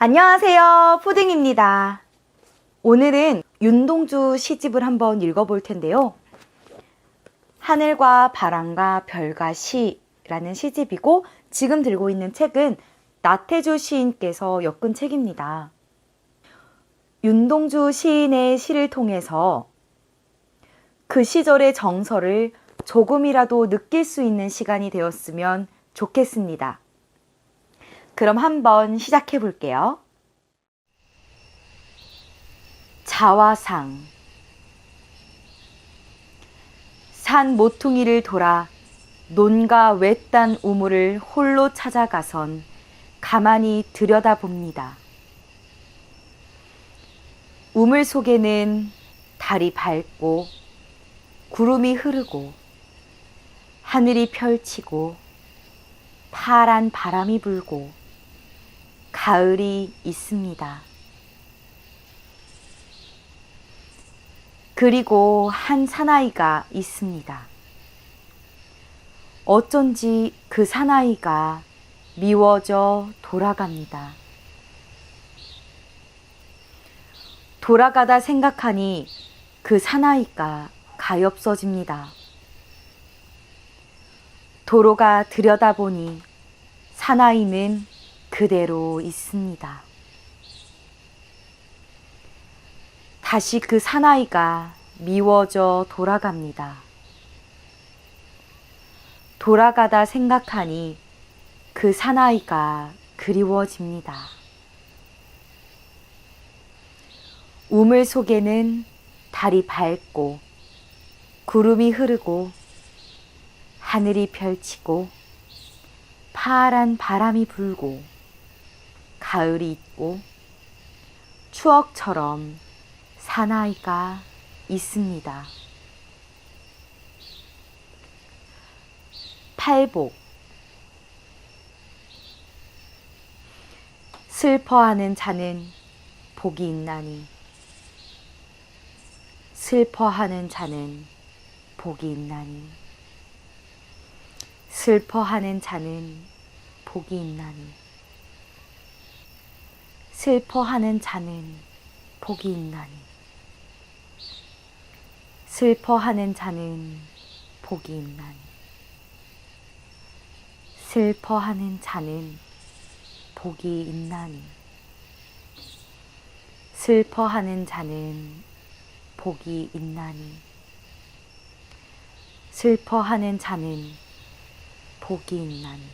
안녕하세요. 푸딩입니다. 오늘은 윤동주 시집을 한번 읽어볼 텐데요. 하늘과 바람과 별과 시라는 시집이고 지금 들고 있는 책은 나태주 시인께서 엮은 책입니다. 윤동주 시인의 시를 통해서 그 시절의 정서를 조금이라도 느낄 수 있는 시간이 되었으면 좋겠습니다. 그럼 한번 시작해 볼게요. 자화상 산 모퉁이를 돌아 논과 외딴 우물을 홀로 찾아가선 가만히 들여다봅니다. 우물 속에는 달이 밝고 구름이 흐르고 하늘이 펼치고 파란 바람이 불고 가을이 있습니다. 그리고 한 사나이가 있습니다. 어쩐지 그 사나이가 미워져 돌아갑니다. 돌아가다 생각하니 그 사나이가 가엾어집니다. 도로가 들여다보니 사나이는 그대로 있습니다. 다시 그 사나이가 미워져 돌아갑니다. 돌아가다 생각하니 그 사나이가 그리워집니다. 우물 속에는 달이 밝고 구름이 흐르고 하늘이 펼치고 파란 바람이 불고 가을이 있고 추억처럼 사나이가 있습니다. 팔복 슬퍼하는 자는 복이 있나니 슬퍼하는 자는 복이 있나니 슬퍼하는 자는 복이 있나니 슬퍼하는 자는 복이 있나니. 슬퍼하는 자는 복이 있나니. 슬퍼하는 자는 복이 있나니. 슬퍼하는 자는 복이 있나니. 슬퍼하는 자는 복이 있나니.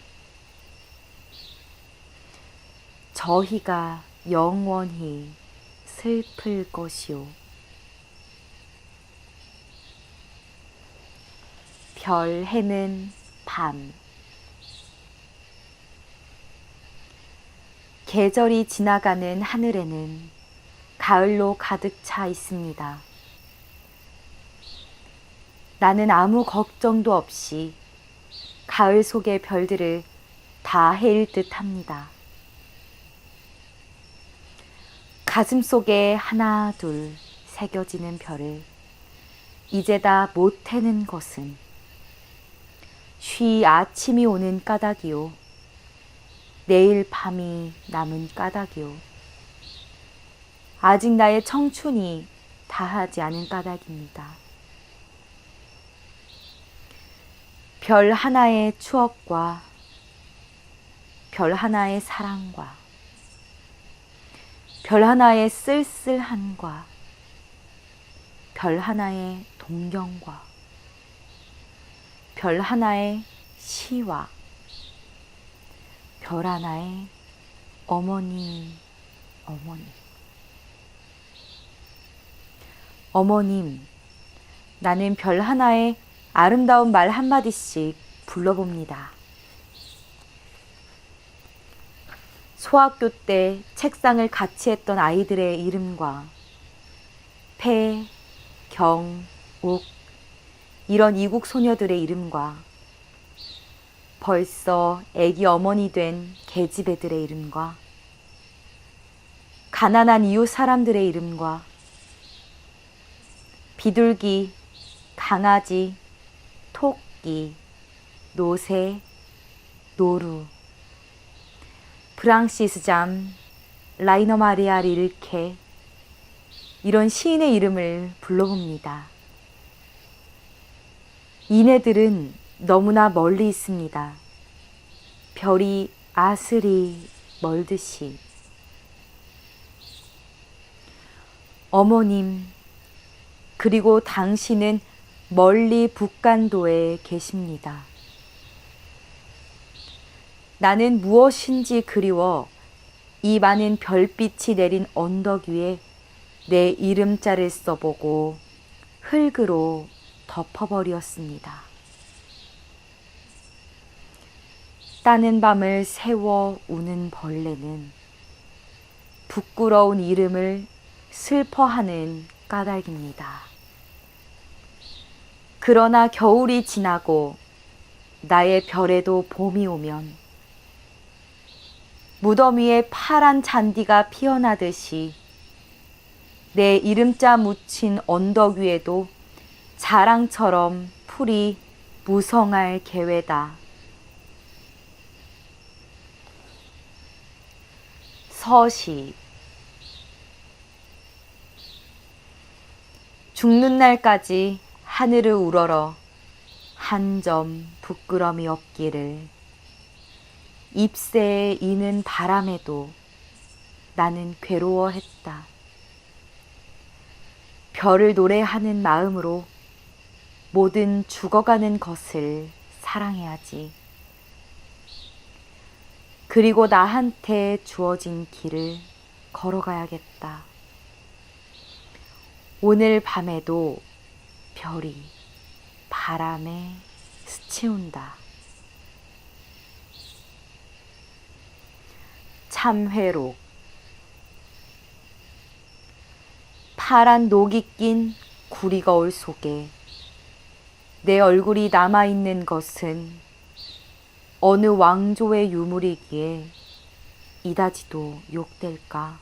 저희가 영원히 슬플 것이오 별 해는 밤 계절이 지나가는 하늘에는 가을로 가득 차 있습니다. 나는 아무 걱정도 없이 가을 속의 별들을 다 헤일 듯 합니다. 가슴 속에 하나, 둘 새겨지는 별을 이제 다 못 해는 것은 쉬 아침이 오는 까닭이요. 내일 밤이 남은 까닭이요. 아직 나의 청춘이 다하지 않은 까닭입니다. 별 하나의 추억과 별 하나의 사랑과 별 하나의 쓸쓸함과 별 하나의 동경과 별 하나의 시와 별 하나의 어머니, 어머니. 어머님, 나는 별 하나의 아름다운 말 한마디씩 불러봅니다. 소학교 때 책상을 같이 했던 아이들의 이름과 폐, 경, 옥, 이런 이국 소녀들의 이름과 벌써 애기 어머니 된 계집애들의 이름과 가난한 이웃 사람들의 이름과 비둘기, 강아지, 토끼, 노새, 노루, 프랑시스 잠, 라이너 마리아 릴케 이런 시인의 이름을 불러봅니다. 이네들은 너무나 멀리 있습니다. 별이 아슬이 멀듯이. 어머님, 그리고 당신은 멀리 북간도에 계십니다. 나는 무엇인지 그리워 이 많은 별빛이 내린 언덕 위에 내 이름자를 써보고 흙으로 덮어버렸습니다. 따는 밤을 세워 우는 벌레는 부끄러운 이름을 슬퍼하는 까닭입니다. 그러나 겨울이 지나고 나의 별에도 봄이 오면 무덤 위에 파란 잔디가 피어나듯이 내 이름자 묻힌 언덕 위에도 자랑처럼 풀이 무성할 계회다. 서시 죽는 날까지 하늘을 우러러 한 점 부끄럼이 없기를 잎새에 이는 바람에도 나는 괴로워했다. 별을 노래하는 마음으로 모든 죽어가는 것을 사랑해야지. 그리고 나한테 주어진 길을 걸어가야겠다. 오늘 밤에도 별이 바람에 스치운다. 참회록 파란 녹이 낀 구리 거울 속에 내 얼굴이 남아있는 것은 어느 왕조의 유물이기에 이다지도 욕될까?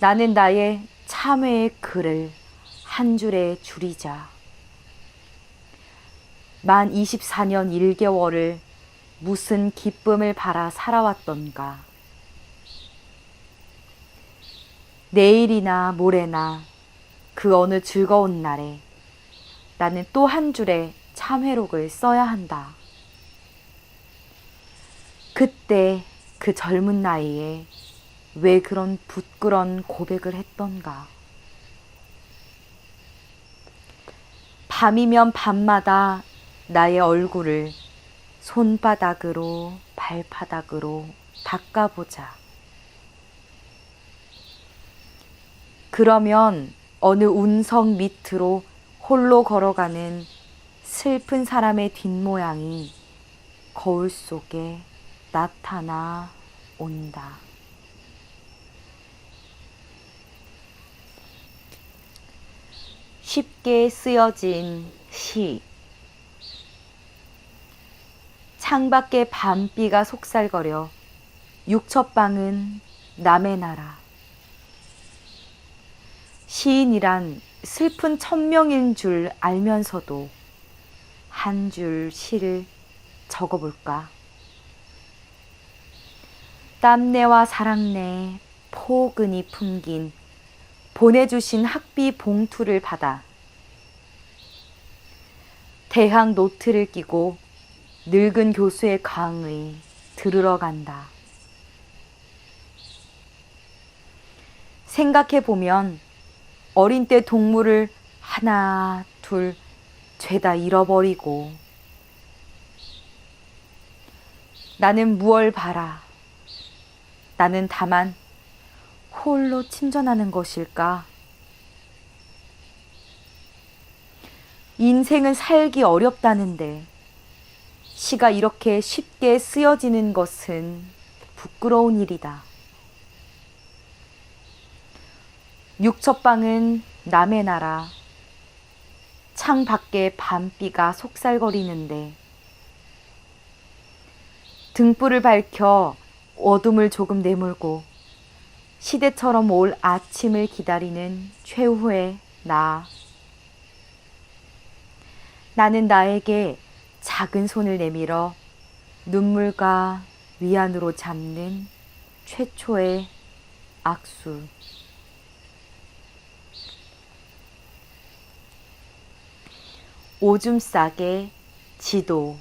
나는 나의 참회의 글을 한 줄에 줄이자. 만 24년 1개월을 무슨 기쁨을 바라 살아왔던가. 내일이나 모레나 그 어느 즐거운 날에 나는 또 한 줄의 참회록을 써야 한다. 그때 그 젊은 나이에 왜 그런 부끄런 고백을 했던가. 밤이면 밤마다 나의 얼굴을 손바닥으로 발바닥으로 닦아보자. 그러면 어느 운석 밑으로 홀로 걸어가는 슬픈 사람의 뒷모양이 거울 속에 나타나 온다. 쉽게 쓰여진 시. 창밖에 밤비가 속살거려 육첩방은 남의 나라. 시인이란 슬픈 천명인 줄 알면서도 한 줄 시를 적어볼까? 땀내와 사랑내 포근히 풍긴 보내주신 학비 봉투를 받아 대학 노트를 끼고 늙은 교수의 강의 들으러 간다. 생각해 보면 어린 때 동물을 하나, 둘, 죄다 잃어버리고 나는 무얼 바라. 나는 다만 홀로 침전하는 것일까? 인생은 살기 어렵다는데 시가 이렇게 쉽게 쓰여지는 것은 부끄러운 일이다. 육첩방은 남의 나라. 창 밖에 밤비가 속살거리는데 등불을 밝혀 어둠을 조금 내몰고 시대처럼 올 아침을 기다리는 최후의 나. 나는 나에게 작은 손을 내밀어 눈물과 위안으로 잡는 최초의 악수. 오줌 싸게 지도.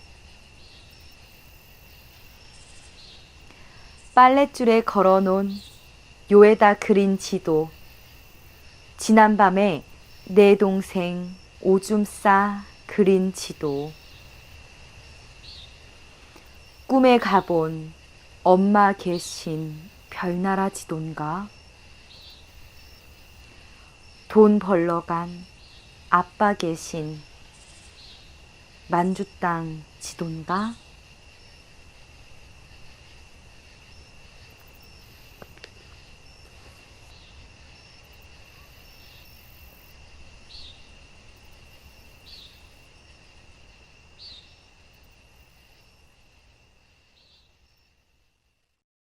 빨랫줄에 걸어놓은 요에다 그린 지도. 지난밤에 내 동생 오줌 싸 그린 지도. 꿈에 가본 엄마 계신 별나라 지도인가? 돈 벌러 간 아빠 계신 만주 땅 지도인가?